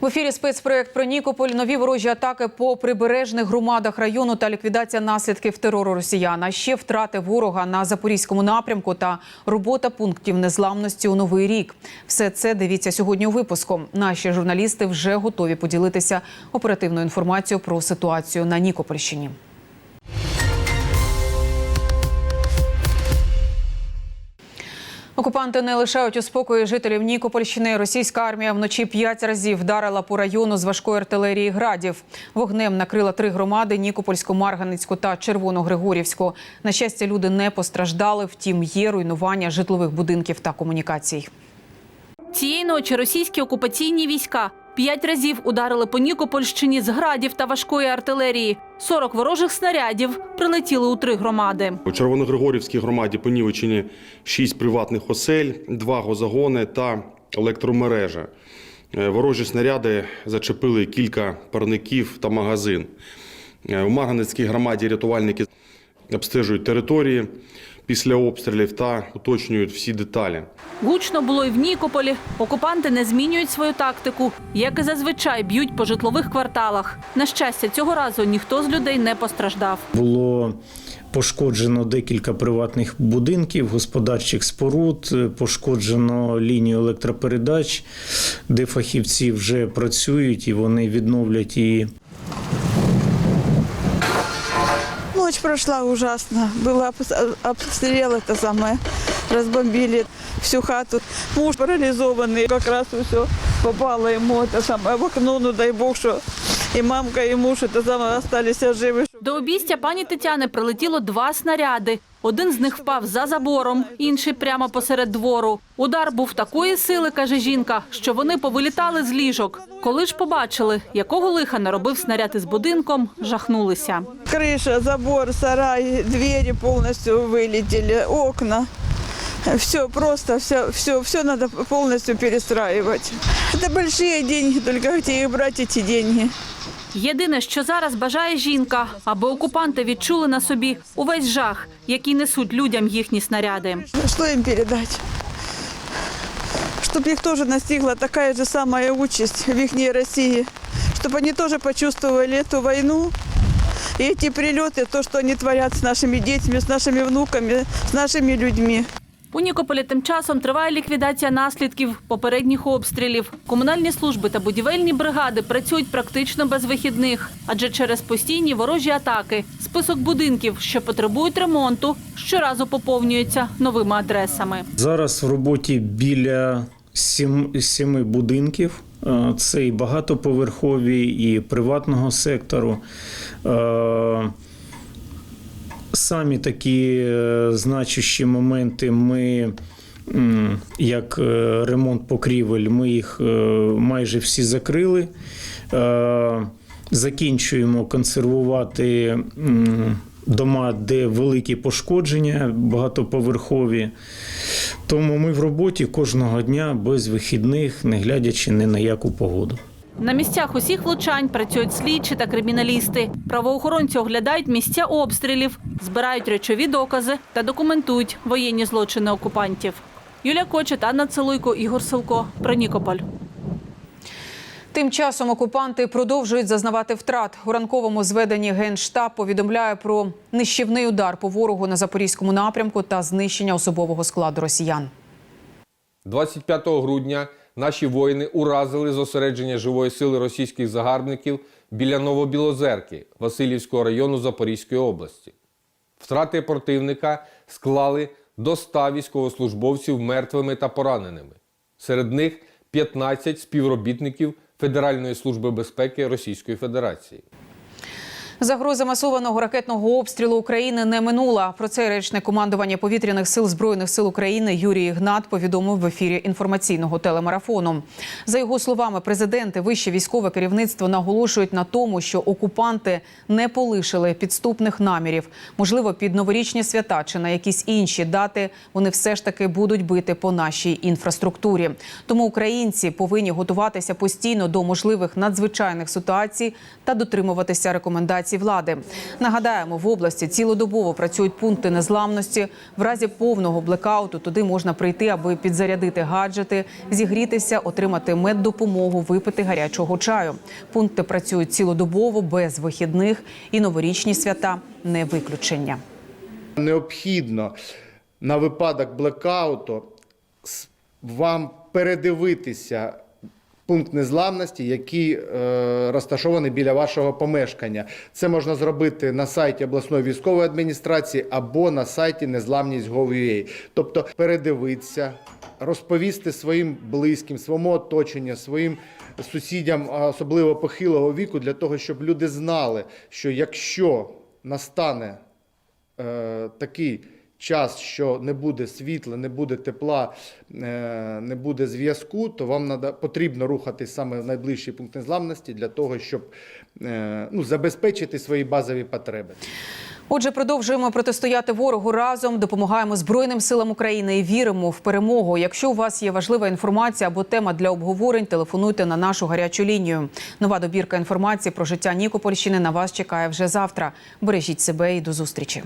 В ефірі спецпроект про Нікополь. Нові ворожі атаки по прибережних громадах району та ліквідація наслідків терору росіян. Ще втрати ворога на запорізькому напрямку та робота пунктів незламності у новий рік. Все це дивіться сьогодні у випуску. Наші журналісти вже готові поділитися оперативною інформацією про ситуацію на Нікопольщині. Окупанти не лишають у спокої жителів Нікопольщини. Російська армія вночі п'ять разів вдарила по району з важкої артилерії градів. Вогнем накрила три громади: Нікопольську, Марганицьку та Червоногригорівську. На щастя, люди не постраждали. Втім, є руйнування житлових будинків та комунікацій. Цієї ночі російські окупаційні війська п'ять разів ударили по Нікопольщині з градів та важкої артилерії. 40 ворожих снарядів прилетіли у три громади. У Червоногригорівській громаді понівечені 6 приватних осель, 2 газогони та електромережа. Е, Ворожі снаряди зачепили кілька парників та магазин. Е, У Марганецькій громаді рятувальники обстежують території після обстрілів та уточнюють всі деталі. Гучно було і в Нікополі. Окупанти не змінюють свою тактику, як і зазвичай б'ють по житлових кварталах. На щастя, цього разу ніхто з людей не постраждав. Було пошкоджено декілька приватних будинків, господарчих споруд, пошкоджено лінію електропередач, де фахівці вже працюють і вони відновлять її. Ночь прошла ужасно. Был обс- обстрел, это самое, разбомбили всю хату. Муж парализованный, как раз все попало ему это самое в окно, ну дай бог, что и мамка, и муж это самое остались живы. До обійстя пані Тетяни прилетіло два снаряди. Один з них впав за забором, інший прямо посеред двору. Удар був такої сили, каже жінка, що вони повилітали з ліжок. Коли ж побачили, якого лиха наробив снаряд із будинком, жахнулися. Крыша, забор, сарай, двери полностью вылетели, окна. Все просто, все, все, все надо полностью перестраивать. Это большие деньги, только где их брать эти деньги? Єдине, що зараз бажає жінка, аби окупанти відчули на собі увесь жах, який несуть людям їхні снаряди. Что им передать? Чтобы их тоже настигла такая же самая участь в их России. Чтобы они тоже почувствовали эту войну и эти прилеты, то, что они творят с нашими детьми, с нашими внуками, с нашими людьми. У Нікополі тим часом триває ліквідація наслідків попередніх обстрілів. Комунальні служби та будівельні бригади працюють практично без вихідних, адже через постійні ворожі атаки список будинків, що потребують ремонту, щоразу поповнюється новими адресами. Зараз в роботі біля сім, сіми будинків. Е, Це і багатоповерхові, і приватного сектору. Самі такі е, значущі моменти ми, як е, ремонт покрівель, ми їх е, майже всі закрили. Закінчуємо консервувати дома, де великі пошкодження, багатоповерхові. Тому ми в роботі кожного дня без вихідних, не глядячи ні на яку погоду. На місцях усіх влучань працюють слідчі та криміналісти. Правоохоронці оглядають місця обстрілів, збирають речові докази та документують воєнні злочини окупантів. Юлія Кочет, Анна Целуйко, Ігор Силко. Про Нікополь. Тим часом окупанти продовжують зазнавати втрат. У ранковому зведенні Генштаб повідомляє про нищівний удар по ворогу на запорізькому напрямку та знищення особового складу росіян. 25 грудня наші воїни уразили зосередження живої сили російських загарбників біля Новобілозерки Васильівського району Запорізької області. Втрати противника склали до 100 військовослужбовців мертвими та пораненими. Серед них 15 співробітників Федеральної служби безпеки Російської Федерації. Загроза масованого ракетного обстрілу України не минула. Про це речник командування повітряних сил збройних сил України Юрій Ігнат повідомив в ефірі інформаційного телемарафону. За його словами, президент і вище військове керівництво наголошують на тому, що окупанти не полишили підступних намірів. Можливо, під новорічні свята чи на якісь інші дати вони все ж таки будуть бити по нашій інфраструктурі. Тому українці повинні готуватися постійно до можливих надзвичайних ситуацій та дотримуватися рекомендацій адміністрації влади. Нагадаємо, в області цілодобово працюють пункти незламності. В разі повного блекауту туди можна прийти, аби підзарядити гаджети, зігрітися, отримати меддопомогу, випити гарячого чаю. Пункти працюють цілодобово без вихідних і новорічні свята не виключення. необхідно на випадок блекауту вам передивитися пункт незламності, який е, розташований біля вашого помешкання. Це можна зробити на сайті обласної військової адміністрації або на сайті незламність.gov.ua. Тобто передивитися, розповісти своїм близьким, своєму оточенню, своїм сусідям, особливо похилого віку, для того, щоб люди знали, що якщо настане е, такий час, що не буде світла, не буде тепла, е, не буде зв'язку, то вам потрібно рухатись саме в найближчий пункт незламності для того, щоб е, ну, забезпечити свої базові потреби. Отже, продовжуємо протистояти ворогу разом, допомагаємо Збройним силам України і віримо в перемогу. Якщо у вас є важлива інформація або тема для обговорень, телефонуйте на нашу гарячу лінію. Нова добірка інформації про життя Нікопольщини на вас чекає вже завтра. Бережіть себе і до зустрічі.